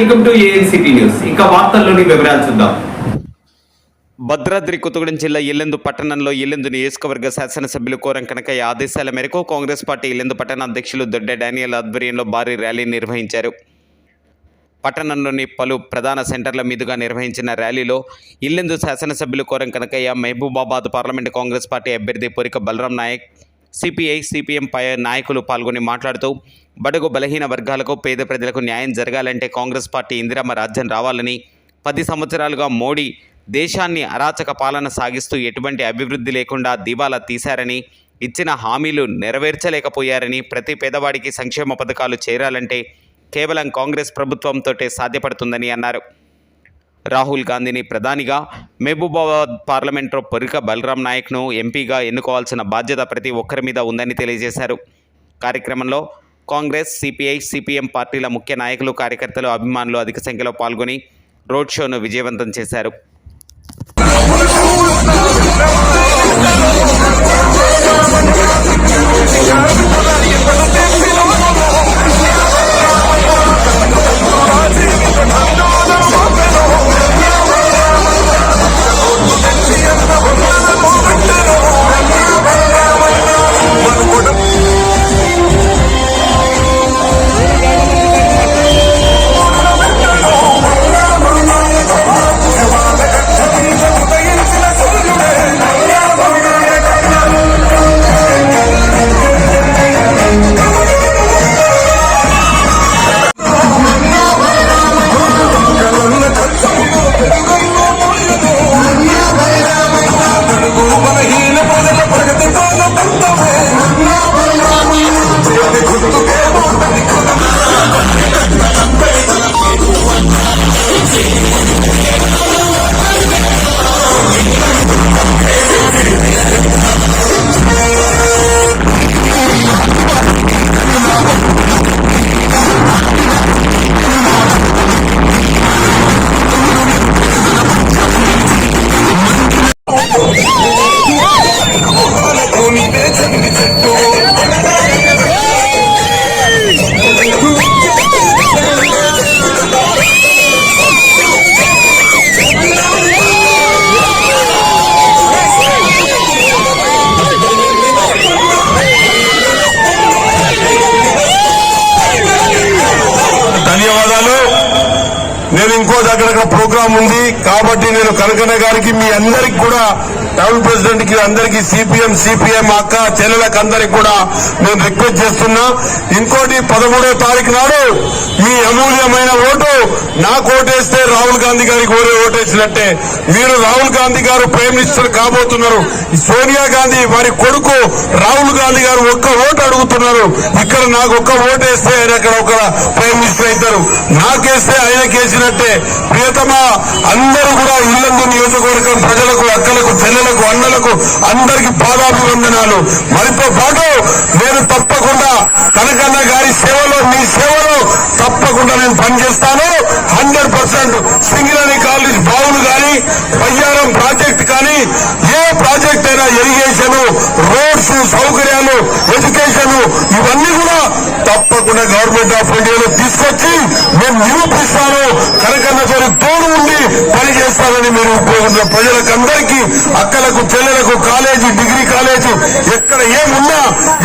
Welcome to ANCT news ఇంకా వార్తల్లోని వివరాలు చూద్దాం. భద్రాద్రి కొత్తగూడెం జిల్లా ఇల్లెందు పట్టణంలో ఇల్లెందు నియోజకవర్గ శాసనసభ్యులు కోరం కనకయ్య ఆదేశాల మేరకు కాంగ్రెస్ పార్టీ ఇల్లెందు పట్టణ అధ్యక్షులు దొడ్డ డానియల్ ఆధ్వర్యంలో భారీ ర్యాలీ నిర్వహించారు. పట్టణంలోని పలు ప్రధాన సెంటర్ల మీదుగా నిర్వహించిన ర్యాలీలో ఇల్లెందు శాసనసభ్యులు Koram Kanakaiah Mahabubabad parliament Congress party అభ్యర్థి పొరిక బలరాం నాయక్ సిపిఐ సిపిఎం పై నాయకులు పాల్గొని మాట్లాడుతూ బడుగు బలహీన వర్గాలకు పేద ప్రజలకు న్యాయం జరగాలంటే కాంగ్రెస్ పార్టీ ఇందిరమ్మ రాజ్యం రావాలని పది సంవత్సరాలుగా మోడీ దేశాన్ని అరాచక పాలన సాగిస్తూ ఎటువంటి అభివృద్ధి లేకుండా దివాలా తీశారని ఇచ్చిన హామీలు నెరవేర్చలేకపోయారని ప్రతి పేదవాడికి సంక్షేమ పథకాలు చేరాలంటే కేవలం కాంగ్రెస్ ప్రభుత్వంతోటే సాధ్యపడుతుందని అన్నారు. రాహుల్ గాంధీని ప్రధానిగా మహబూబాబాద్ పార్లమెంట్లో పొరిక బలరాం నాయక్ను ఎంపీగా ఎన్నుకోవాల్సిన బాధ్యత ప్రతి ఒక్కరి మీద ఉందని తెలియజేశారు. కార్యక్రమంలో కాంగ్రెస్ సిపిఐ సిపిఎం పార్టీల ముఖ్య నాయకులు కార్యకర్తలు అభిమానులు అధిక సంఖ్యలో పాల్గొని రోడ్ షోను విజయవంతం చేశారు. రోజు అక్కడక్కడ దగ్గర ఉంది. కాబట్టి నేను కనకన్న గారికి మీ అందరికి కూడా టౌన్ ప్రెసిడెంట్కి అందరికి సిపిఎం సిపిఎం అక్క చెల్లెలకు అందరికి కూడా నేను రిక్వెస్ట్ చేస్తున్నా. ఇంకోటి పదమూడో తారీఖు నాడు మీ అమూల్యమైన ఓటు నాకు ఓటేస్తే రాహుల్ గాంధీ గారికి ఓరే ఓటేసినట్టే. మీరు రాహుల్ గాంధీ గారు ప్రైమ్ మినిస్టర్ కాబోతున్నారు. సోనియా గాంధీ వారి కొడుకు రాహుల్ గాంధీ గారు ఒక్క ఓటు అడుగుతున్నారు. ఇక్కడ నాకు ఒక్క ఓటేస్తే ఆయన అక్కడ ఒక ప్రైమ్ మినిస్టర్ అవుతారు. నాకేస్తే ఆయనకి కేసినట్టే ప్రియతమా అందరూ కూడా ఇల్లందు నియోజకవర్గం ప్రజలకు అక్కలకు చెల్లెలకు అన్నలకు అందరికి పాదాభివందనాలు. మరితో పాటు నేను తప్పకుండా కనకన్న గారి సేవలో మీ సేవలో తప్పకుండా నేను పనిచేస్తాను. హండ్రెడ్ పర్సెంట్ సింగిలని కాలేజ్ బావులు కానీ బయ్యారం ప్రాజెక్ట్ కానీ ఏ ప్రాజెక్ట్ అయినా ఎరిగి సౌకర్యాలు ఎడ్యుకేషన్ ఇవన్నీ కూడా తప్పకుండా గవర్నమెంట్ ఆఫ్ ఇండియాలో తీసుకొచ్చి మేము నిరూపిస్తాను. కనకన్న గారి తోడు ఉండి పని చేస్తానని మీరు ప్రజలకందరికీ అక్కలకు చెల్లెలకు కాలేజీ డిగ్రీ కాలేజీ ఎక్కడ ఏమున్నా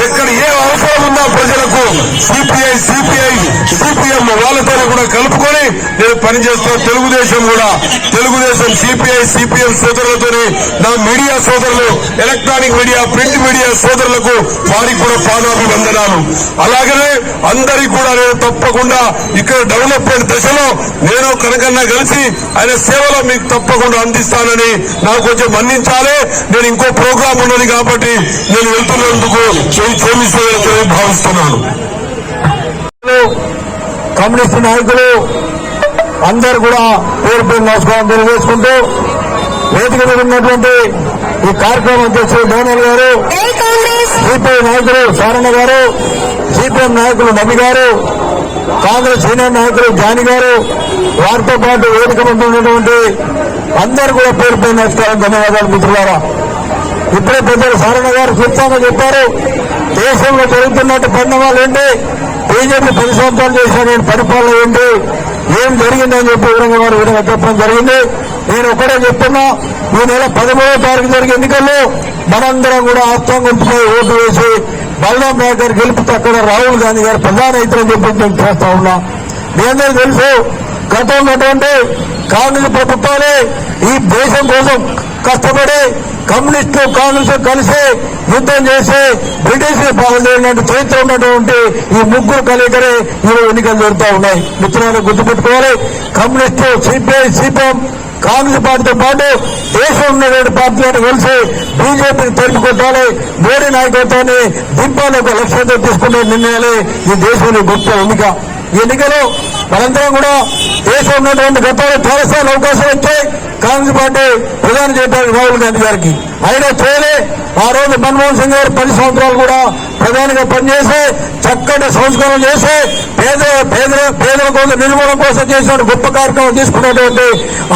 ఎక్కడ ఏ అవసరం ఉన్నా ప్రజలకు సిపిఐ సిపిఐ సిపిఎం వాళ్ళతో కూడా కలుపుకొని నేను పనిచేస్తాను తెలుగుదేశం కూడా తెలుగుదేశం సిపిఐ సిపిఎం సోదరులతో నా మీడియా సోదరులు ఎలక్ట్రానిక్ మీడియా ప్రింట్ మీడియా సోదరులకు వారికి కూడా పాదాభివందనాలు. అలాగనే అందరికీ కూడా నేను తప్పకుండా ఇక్కడ డెవలప్మెంట్ దశలో నేను కనకన్నా కలిసి ఆయన సేవలో మీకు తప్పకుండా అందిస్తానని నాకు కొంచెం మన్నించాలి. నేను ఇంకో ప్రోగ్రాం ఉన్నది కాబట్టి నేను వెళ్తున్నందుకు క్షమిస్తానని భావిస్తున్నాను. కమ్యూనిస్ట్ నాయకులు అందరు కూడా పేరు పేరు నమస్కారం తెలియజేసుకుంటూ వేదిక మీద ఉన్నటువంటి ఈ కార్యక్రమం అధ్యక్షుడు డోనల్ గారు సిపిఐ నాయకులు సారణ గారు సిపిఎం నాయకులు నబి గారు కాంగ్రెస్ సీనియర్ నాయకులు జాని గారు వారితో పాటు వేదిక మీద ఉన్నటువంటి అందరు కూడా పేరు పేరు నమస్కారం ధన్యవాదాలు మిత్రులారా. ఇప్పుడే పెద్దలు సారణ గారు చెప్తామని చెప్పారు. దేశంలో జరుగుతున్నట్టు పరిణామాలు ఏంటి? బీజేపీ పది సంవత్సరాలు చేసిన నేను పరిపాలన ఏంటి? ఏం జరిగిందని చెప్పి వివరంగా వారు వివరంగా చెప్పడం జరిగింది. నేను ఒకటే చెప్తున్నా ఈ నెల పదమూడవ తారీఖు జరిగే ఎన్నికల్లో మనందరం కూడా ఆస్థానం ఓటు వేసి బలరాం నాయక్ గారు గెలుపుతో అక్కడ రాహుల్ గాంధీ గారు ప్రధాన రైతులని చెప్పి నేను చేస్తా ఉన్నా. మీ అందరూ తెలుసు గతంలో కాంగ్రెస్ ప్రభుత్వాలే ఈ దేశం కోసం కష్టపడి కమ్యూనిస్టు కాంగ్రెస్ కలిసి యుద్ధం చేసి బ్రిటిష్ పాలన చరిత్ర ఉన్నటువంటి ఈ ముగ్గురు కలిగరే ఈరోజు ఎన్నికలు జరుగుతూ ఉన్నాయి. మిత్రులను గుర్తుపెట్టుకోవాలి కమ్యూనిస్టు సిపిఐ సిపిఎం కాంగ్రెస్ పార్టీతో పాటు దేశం ఉన్నటువంటి పార్టీలను కలిసి బీజేపీని తలుపు కొట్టాలి మోడీ నాయకత్వాన్ని దింపాలి ఒక లక్ష్యంతో తీసుకునే నిర్ణయాలే ఈ దేశంలో గొప్ప ఎన్నిక. ఈ ఎన్నికలో మనందరం కూడా దేశం ఉన్నటువంటి గొప్ప చాలాసార్లు అవకాశం వచ్చాయి. కాంగ్రెస్ పార్టీ ప్రధాని చెప్పారు రాహుల్ గాంధీ గారికి. ఆయన చేయలే ఆ రోజు మన్మోహన్ సింగ్ గారు పది సంవత్సరాలు కూడా ప్రధానిగా పనిచేసి చక్కటి సంస్కరణ చేసి పేద పేదల పేదల కోసం నిర్మూలన కోసం చేసిన గొప్ప కార్యక్రమం తీసుకున్నటువంటి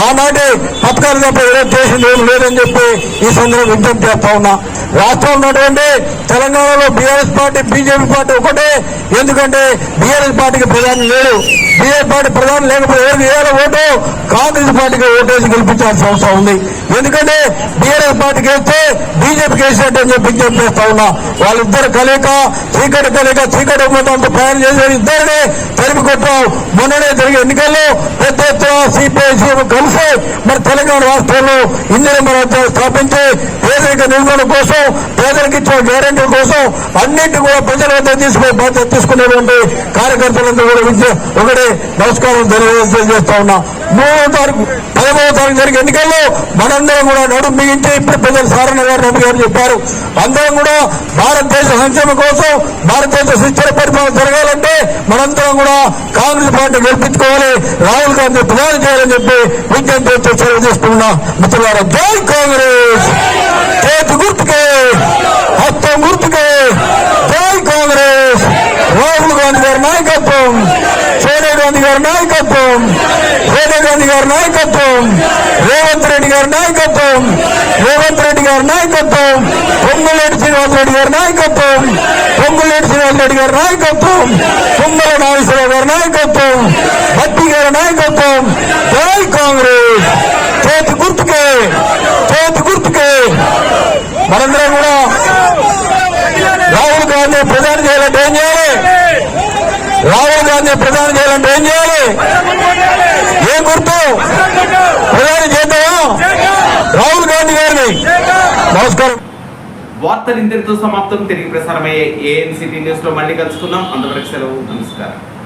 ఆనాటి పథకాలు తప్ప ఏదో చేసింది ఏం లేదని చెప్పి ఈ సందర్భంగా విజ్ఞప్తి చేస్తా ఉన్నా. రాష్ట్రంలో ఉన్నటువంటి తెలంగాణలో బీఆర్ఎస్ పార్టీ బీజేపీ పార్టీ ఒకటే. ఎందుకంటే బీఆర్ఎస్ పార్టీకి ప్రధాని లేడు. బీఆర్ఎస్ పార్టీ ప్రధాని లేకపోతే ఏది వేయాలి ఓటు? కాంగ్రెస్ పార్టీకి ఓటేసి గెలిపించాల్సిన అవసరం ఉంది. ఎందుకంటే బీఆర్ఎస్ పార్టీకి వేస్తే బీజేపీకి వేసినట్టు అని చెప్పి చెప్పేస్తా ఉన్నా. వాళ్ళిద్దరు కలియక చీకటి కలియక చీకటి ఉమ్మతంతో ప్రయాణం చేసే ఇద్దరిని తరిమి కొట్టాం. మొన్ననే జరిగే ఎన్నికల్లో పెద్ద ఎత్తున సిపిఐ సీఎం కలిసి మరి తెలంగాణ రాష్ట్రంలో ఇంజనీర్ స్థాపించి పేదరిక నిర్మూలన కోసం పేదరికి ఇచ్చిన గ్యారంటీ కోసం అన్నింటి కూడా ప్రజల వద్ద తీసుకునే బాధ్యత తీసుకునేటువంటి కార్యకర్తలందరూ కూడా ఒకటే నమస్కారం తెలియజేస్తా ఉన్నా. మూడో తారీఖు పదమూడవ తారీఖు జరిగే ఎన్నికల్లో మనందరం కూడా నడుము బిగించి ఇప్పుడు పెద్దలు సారణ గారు నమ్మి గారు చెప్పారు. అందరం కూడా భారతదేశ సంక్షేమం కోసం భారతదేశ శిక్షణ పరిపాలన జరగాలంటే మనందరం కూడా కాంగ్రెస్ పార్టీ గెలిపించుకోవాలి రాహుల్ గాంధీ ప్రధాని చేయాలని చెప్పి విజ్ఞప్తి సెలవు తీసుకున్నా. మిత్రులారా జై కాంగ్రెస్! చేతి గుర్తుకే హస్తం గుర్తుకే జై కాంగ్రెస్ రాహుల్ గాంధీ గారి నాయకత్వం సోనియా గాంధీ గారి నాయకత్వం సోనియా గాంధీ గారి నాయకత్వం రేవంత్ రెడ్డి గారి నాయకత్వం రేవంత్ రెడ్డి గారి నాయకత్వం పొంగులేటి శ్రీనివాస్ రెడ్డి గారి నాయకత్వం పొంగులేటి శ్రీనివాస్ రెడ్డి గారి నాయకత్వం తుమ్మల నాగేశ్వరరావు గారి నాయకత్వం భట్టి గారి నాయకత్వం జై కాంగ్రెస్ చేతి గుర్తుకే చేతి గుర్తుకే మనందరం కూడా రాహుల్ గాంధీ ప్రధాని చేయాలంటే ఏం చేయాలి రాహుల్ గాంధీ ప్రధాని చేయాలంటే ఏం చేయాలి? ఏం గుర్తు? ప్రధాని చేద్దాం రాహుల్ గాంధీ గారిని. నమస్కారం. వార్తలు ఇంతటితో సమాప్తం. తిరిగి ప్రసారమయ్యే ఏఎన్సీటీ న్యూస్లో మళ్ళీ కలుసుకుందాం. అంతవరకు సెలవు. నమస్కారం.